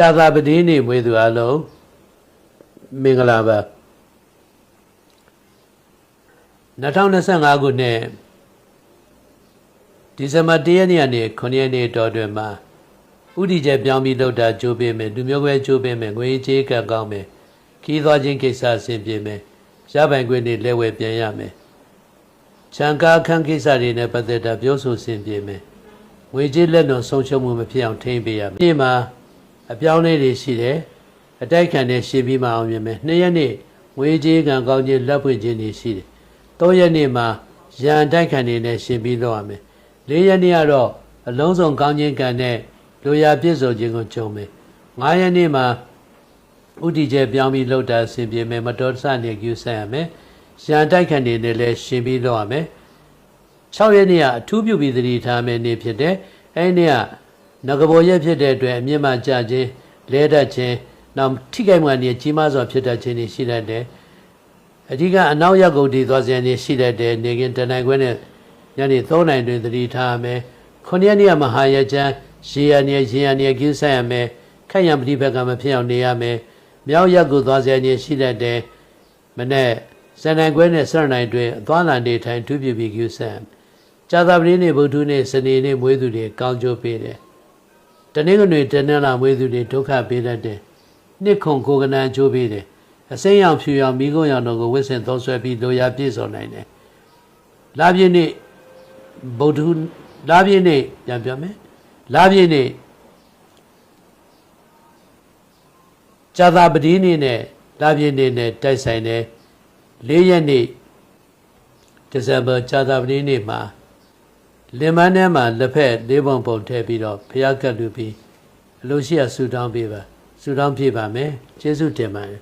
ကြာသာပတိနေ့မွေးသူအလုံးမင်္ဂလာပါ2025ခုနှစ်ဒီဇင်ဘာ1ရက်နေ့ကနေ9ရက်နေ့တော်တွင်မှာဥတီကျပြောင်းပြီးလောက်တာကြိုးပေးမယ်လူမျိုးကွဲကြိုးပေးမယ်ငွေကြေးကပ်ကောင်းမယ်ခီးသွားခြင်းကိစ္စအဆင်ပြေမယ်ရပိုင်ခွင့်တွေလက်ဝဲပြန်ရမယ်ခြံကားခန်းကိစ္စတွေနဲ့ပတ်သက်တာပြောဆိုဆင်ပြေမယ်ငွေကြေးလက်လွန်ဆုံးရှုံးမှုမဖြစ်အောင်ထိန်းပေးရမယ်ဒီမှာ အပြောင်းအလဲတွေရှိတယ်အတိုက်ခံနဲ့ရှင်းပြီးမှအောင်မြင်မယ်နှစ်ရက်နေ့ငွေကြေးကံကောင်းခြင်းလက်ပွင့်ခြင်းတွေရှိတယ်သုံးရက်နေ့မှာရန်တိုက်ခံတွေနဲ့ရှင်းပြီးတော့ရမယ်လေးရက်နေ့ကတော့အလုံးစုံကောင်းခြင်းကံနဲ့လူရပြည့်စုံခြင်းကိုကြုံမယ်ငါးရက်နေ့မှာဥတီကျပြောင်းပြီးလှုပ်တာအဆင်ပြေမယ်မတော်တဆနေကျူးဆက်ရမယ်။ရန်တိုက်ခံနေနဲ့လည်းရှင်ပြီးလုပ်ရမယ်။6ရက်နေ့ကအထူးပြုပြီးသတိထားမယ်နေ့ဖြစ်တဲ့အဲဒီနေ့က ငကဘောရက်ဖြစ်တဲ့အတွက်အမြင့်မှကြခြင်းလဲတတ်ခြင်းနောက်ထိခိုက်မှနေကြီးမားစွာဖြစ်တတ်ခြင်းတွေရှိတတ်တယ်။အဓိကအနောက်ရက်ကုန်တည်သွားစရာနေရှိတတ်တယ်နေကင်တနိုင်ခွဲနဲ့ညနေ3နိုင်တွင်သတိထားရမယ်။9ရက်နေ့ကမဟာရကျမ်းရေရနေရင်ရနေကျူးဆက်ရမယ်။ခက်ရံပฏิဘက်ကမဖြစ်အောင်နေရမယ်။မြောက်ရက်ကိုသွားစရာနေရှိတတ်တယ်မနဲ့စံနိုင်ခွဲနဲ့စရနိုင်တွင်အသွားလန်နေထိုင်ထူးပြပြီးကျူးဆန်ကြာသပတေးနေ့ဗုဒ္ဓနေ့စနေနေ့မွေးသူတွေကောင်းကျိုးပေးတယ်တ နင်္ဂနွေတနင်္လာမွေးသူတွေဒုက္ခပေးတတ်တယ်နှစ်ခုကိုကနန်ကျိုးပေးတယ်အစိမ်းရောင်ဖြူရောင်မိကုံးရောင်တို့ကိုဝစ်စင်သုံးဆွဲပြီးလိုရာပြည့်စုံနိုင်တယ်လာပြည့်နေ့ဗုဒ္ဓလာပြည့်နေ့ပြန်ပြောမယ်လာပြည့်နေ့ဇာတာပတိနေ့နဲ့လာပြည့်နေ့နဲ့တိုက်ဆိုင်တဲ့၄ရက်နေ့ဒီဇင်ဘာဇာတာပတိနေ့မှာ လင်မန်းထဲမှာလက်ဖက်လေးပုံပုံထည့်ပြီးတော့ဘုရားကတ်လူပြီးအလိုရှိရဆူတောင်းပေးပါဆူတောင်းပြပါမယ်ကျေးဇူးတင်ပါတယ်